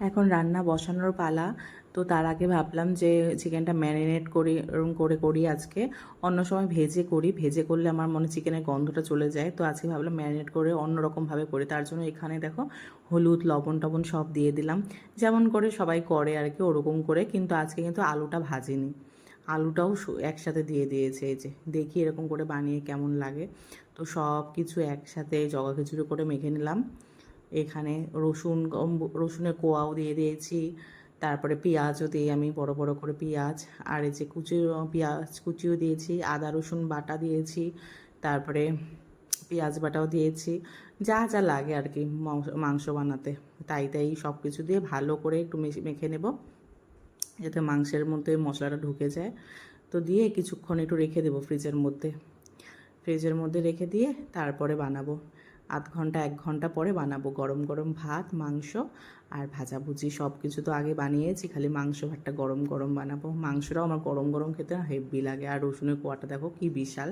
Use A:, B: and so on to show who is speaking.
A: এখন রান্না বসানোর পালা। তো তার আগে ভাবলাম যে চিকেনটা ম্যারিনেট করি এরকম করে করি আজকে। অন্য সময় ভেজে করি। ভেজে করলে আমার মনে চিকেনের গন্ধটা চলে যায়। তো আজকে ভাবলাম ম্যারিনেট করে অন্যরকমভাবে করি। তার জন্য এখানে দেখো হলুদ, লবণ টবণ সব দিয়ে দিলাম। যেমন করে সবাই করে আর কি, ওরকম করে। কিন্তু আজকে কিন্তু আলুটা ভাজিনি। আলুটাও একসাথে দিয়ে দিয়েছে এই যে। দেখি এরকম করে বানিয়ে কেমন লাগে। তো সব কিছু একসাথে জগা খিচুড়ি করে মেখে নিলাম। এখানে রসুন রসুনের কোয়াও দিয়ে দিয়েছি। তারপরে পেঁয়াজও দিই আমি, বড় বড় করে পেঁয়াজ। আর এই যে কুচি, পেঁয়াজ কুচিও দিয়েছি, আদা, রসুন বাটা দিয়েছি। তারপরে পেঁয়াজ বাটাও দিয়েছি। যা যা লাগে আর কি মাংস- বানাতে। তাই তাই সব কিছু দিয়ে ভালো করে একটু মেখে নেব। যাতে মাংসের মধ্যে মশলাটা ঢুকে যায়। তো দিয়ে কিছুক্ষণ একটু রেখে দেবো ফ্রিজের মধ্যে। ফ্রিজের মধ্যে রেখে দিয়ে তারপরে বানাবো। আধ ঘণ্টা, এক ঘণ্টা পরে বানাবো। গরম গরম ভাত, মাংস আর ভাজাভুজি সব কিছু তো আগে বানিয়েছি, খালি মাংস ভাতটা গরম গরম বানাবো। মাংসটাও আমার গরম গরম খেতে হেভি লাগে। আর রসুনের কোয়াটা দেখো কি বিশাল।